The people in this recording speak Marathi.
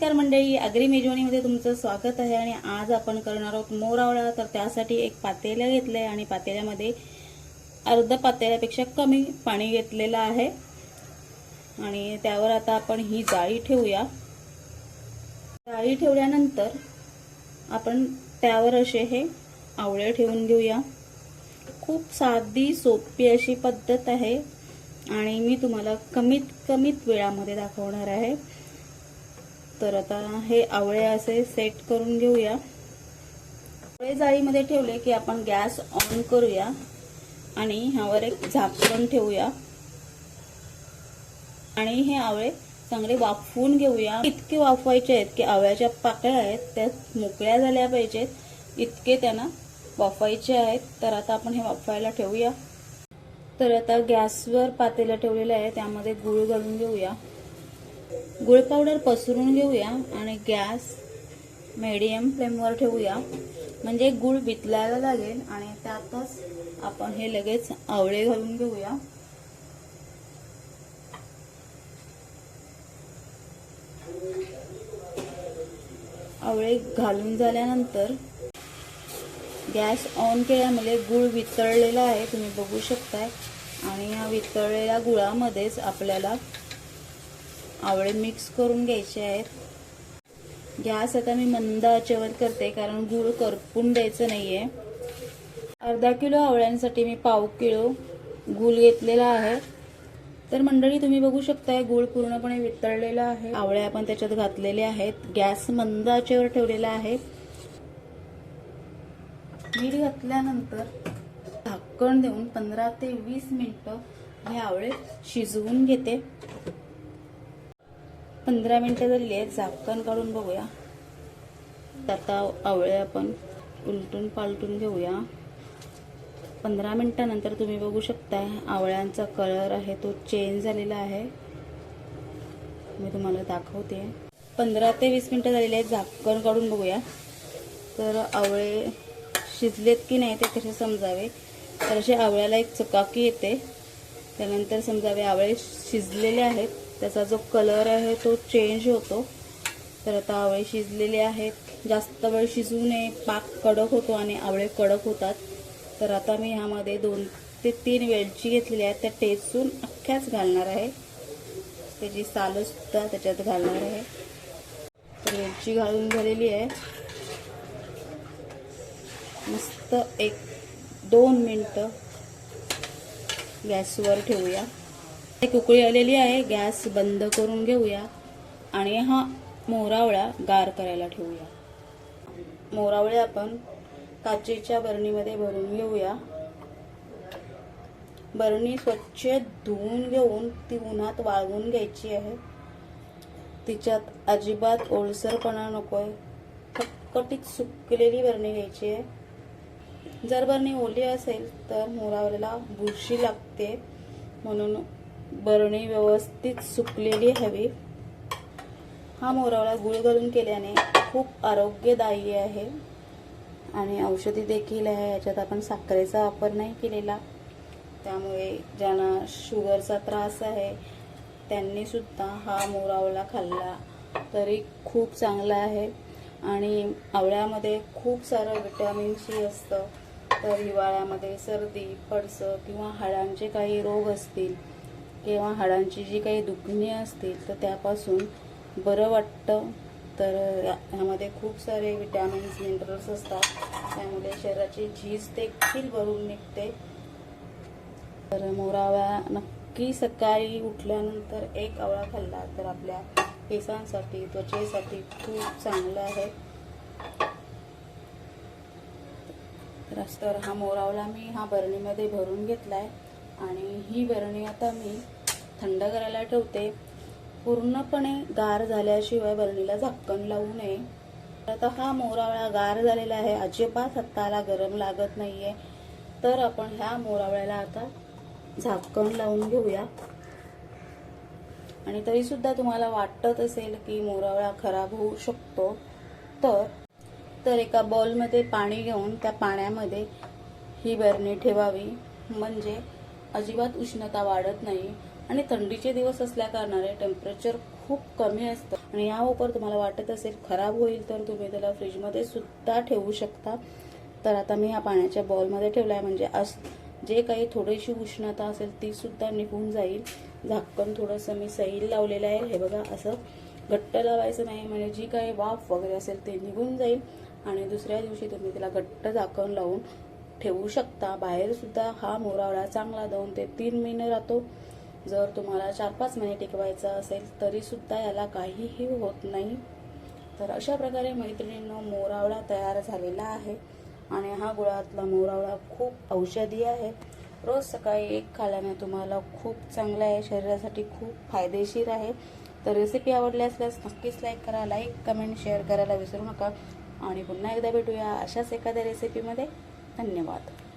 नमस्कार मंडळी अग्री मेजवानीमध्ये तुमचं स्वागत आहे आणि आज आपण करणार आहोत मोरावळा तर त्यासाठी एक पातेल्या घेतलं आहे आणि पातेल्यामध्ये अर्ध पातेल्यापेक्षा कमी पाणी घेतलेलं आहे. आणि त्यावर आता आपण ही जाळी ठेवूया. जाळी ठेवल्यानंतर आपण त्यावर असे हे आवळे ठेवून घेऊया. खूप साधी सोपी अशी पद्धत आहे आणि मी तुम्हाला कमीत कमीत वेळामध्ये दाखवणार आहे. तर आता हे आवळे असे सेट करून घेऊया. आवळे जाळीमध्ये ठेवले की आपण गॅस ऑन करूया आणि ह्यावर एक झाकण ठेवूया. आणि हे आवळे चांगले वाफवून घेऊया. इतके वाफवायचे आहेत की आवळ्याच्या पाकळ्या आहेत त्या मोकळ्या झाल्या पाहिजेत. इतके त्यांना वाफवायचे आहेत. तर आता आपण हे वाफवायला ठेवूया. तर आता गॅसवर पातेलं ठेवलेलं आहे त्यामध्ये गूळ घालून घेऊया. गुळ पावडर पसरून घेऊया आणि गॅस मीडियम फ्लेमवर ठेवूया. म्हणजे गुळ बितलायला लागेल आणि त्यातच आपण हे लगेच आवळे घालून घेऊया. आवळे घालून झाल्यानंतर गॅस ऑन केल्यामुळे गुळ वितळलेला आहे तुम्ही बघू शकताय. आणि या वितळलेल्या गुळामध्येच आपल्याला आवळे मिक्स करून घ्यायचे आहेत. गॅस आता मी मंद आचेवर करते कारण गूळ करपून द्यायचं नाहीये. अर्धा किलो आवळ्यांसाठी मी पाव किलो गूळ घेतलेला आहे. तर मंडळी तुम्ही बघू शकताय गूळ पूर्णपणे वितळलेला आहे. आवळे आपण त्याच्यात घातलेले आहेत. गॅस मंद आचेवर ठेवलेला आहे. मीठ घातल्यानंतर झाकण देऊन पंधरा ते वीस मिनटं हे आवळे शिजवून घेते. पंधरा मिनटं झालेली आहेत झाकण काढून बघूया. आता आवळे आपण उलटून पालटून घेऊया. पंधरा मिनटानंतर तुम्ही बघू शकताय आवळ्यांचा कलर आहे तो चेंज झालेला आहे. मी तुम्हाला दाखवते. पंधरा ते वीस मिनटं झालेली आहेत झाकण काढून बघूया. तर आवळे शिजलेत की नाही ते कसे समजावे? तर असे आवळ्याला एक चकाकी येते. त्यानंतर समजावे आवळे शिजलेले आहेत. त्याचा जो कलर आहे तो चेंज होतो. तर आता आवळे शिजलेले आहेत. जास्त वेळ शिजू नये. पाक कडक होतो आणि आवळे कडक होतात. तर आता मी ह्यामध्ये दोन ते तीन वेलची घेतलेली आहेत. त्या टेचून अख्ख्याच घालणार आहे. त्याची सालंसुद्धा त्याच्यात घालणार आहे. तर वेलची घालून झालेली आहे. मस्त एक दोन मिनटं गॅसवर ठेवूया. उकळी आलेली आहे. गॅस बंद करून घेऊया आणि हा मोरावळा गार करायला ठेवूया. मोरावळे आपण काचेच्या बरणीमध्ये भरून घेऊया. बरणी स्वच्छ धुवून घेऊन ती उन्हात वाळवून घ्यायची आहे. तिच्यात अजिबात ओलसरपणा नकोय. फटकटीत सुकलेली बरणी घ्यायची आहे. जर बरणी ओली असेल तर मोरावळ्याला बुरशी लागते म्हणून बरणी व्यवस्थित सुकलेली हवी. हा मोरावळा गुळ घालून केल्याने खूप आरोग्यदायी आहे. आणि औषधी देखील आहे याच्यात आपण साखरेचा वापर नाही केलेला. त्यामुळे ज्यांना शुगरचा त्रास आहे त्यांनीसुद्धा हा मोरावळा खाल्ला तरी खूप चांगला आहे. आणि आवळ्यामध्ये खूप सारं विटॅमिन सी असतं. तर हिवाळ्यामध्ये सर्दी पडसं किंवा हाडांचे काही रोग असतील किंवा हाडांची जी काही दुखणी असतील तर त्यापासून बरं वाटतं. तर या- ह्यामध्ये खूप सारे विटॅमिन्स मिनरल्स असतात. त्यामुळे शरीराची झीज देखील भरून निघते. तर मोरावळा नक्की सकाळी उठल्यानंतर एक आवळा खाल्ला तर आपल्या केसांसाठी त्वचेसाठी खूप चांगलं आहे. तर हा मोरावळा मी हा बरणीमध्ये भरून घेतला आहे आणि ही बरणी आता मी थंड करायला ठेवते. पूर्णपणे गार झाल्याशिवाय बरणीला झाकण लावू नये. तर आता हा मोरावळा गार झालेला आहे. अजिबात हाताला गरम लागत नाहीये. तर आपण ह्या मोरावळ्याला आता झाकण लावून घेऊया. आणि तरी सुद्धा तुम्हाला वाटत असेल की मोरावळा खराब होऊ शकतो. तर तर एका बॉलमध्ये पाणी घेऊन त्या पाण्यामध्ये ही बरणी ठेवावी. म्हणजे अजिबात उष्णता वाढत नाही आणि थंडीचे दिवस असल्या कारणाने टेम्परेचर खूप कमी असतं. आणि या उपर तुम्हाला वाटत असेल खराब होईल तर तुम्ही त्याला फ्रीजमध्ये सुद्धा ठेवू शकता. तर आता मी ह्या पाण्याच्या बॉलमध्ये ठेवला आहे म्हणजे अस जे काही थोडीशी उष्णता असेल ती सुद्धा निघून जाईल. झाकण थोडंसं मी सैल लावलेलं आहे. हे बघा असं घट्ट लावायचं नाही म्हणजे जी काही वाफ वगैरे असेल ते निघून जाईल. आणि दुसऱ्या दिवशी तुम्ही त्याला घट्ट झाकण लावून ठेवू शकता. बाहेर सुद्धा हा मोरावळा चांगला दोन ते तीन महिने राहतो. जर तुम्हाला चार पाच महिने टिकवायचा असेल तरी सुद्धा याला काहीही होत नाही. तर अशा प्रकारे मैत्रिणींनो मोरावळा तयार झालेला आहे. आणि हा गुळातला मोरावळा खूप औषधी आहे. रोज सकाळी एक खाल्याने तुम्हाला खूप चांगला आहे. शरीरासाठी खूप फायदेशीर आहे. तर रेसिपी आवडली असल्यास नक्कीच लाईक करा लाईक कमेंट शेअर करायला विसरू नका. आणि पुन्हा एकदा भेटूया अशाच एखाद्या रेसिपीमध्ये धन्यवाद.